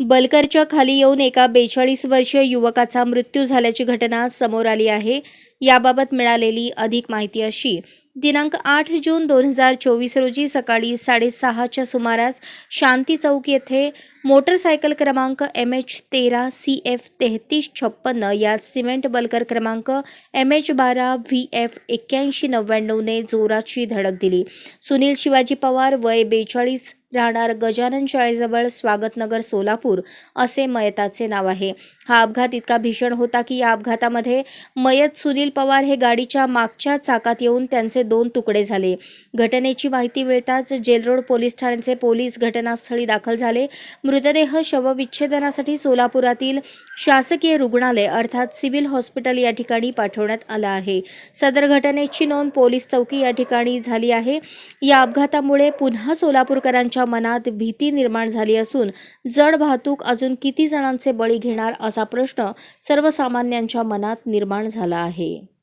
बलकरच्या खाली येऊन एका बेचाळीस वर्षीय युवकाचा मृत्यू झाल्याची घटना समोर आली आहे. याबाबत मिळालेली अधिक माहिती अशी. दिनांक आठ जून दोन हजार चोवीस रोजी सकाळी साडेसहाच्या सुमारास शांती चौक येथे मोटरसायकल क्रमांक एम एच तेरा सी एफ तेहतीस छप्पन्न यात सिमेंट बलकर क्रमांक एम एच बारा व्ही एफ एक्क्याऐंशी नव्याण्णवने जोराची धडक दिली. सुनील शिवाजी पवार वय बेचाळीस राहणार गजानन शाळेजवळ स्वागतनगर सोलापूर असे मयताचे नाव आहे. हा अपघात इतका भीषण होता की या अपघातामध्ये मयत सुनील पवार हे गाडीच्या मागच्या चाकात येऊन त्यांचे दोन तुकडे झाले. घटनेची माहिती मिळताच जेलरोड पोलीस ठाण्याचे पोलीस घटनास्थळी दाखल झाले. मृतदेह शवविच्छेदनासाठी सोलापुरातील शासकीय रुग्णालय अर्थात सिव्हिल हॉस्पिटल या ठिकाणी पाठवण्यात आलं आहे. सदर घटनेची नोंद पोलीस चौकी या ठिकाणी झाली आहे. या अपघातामुळे पुन्हा सोलापूरकरांच्या मनात भीती निर्माण झाली असून जड वाहतूक अजून किती जणांचे बळी घेणार असा प्रश्न सर्वसामान्यांच्या मनात निर्माण झाला आहे.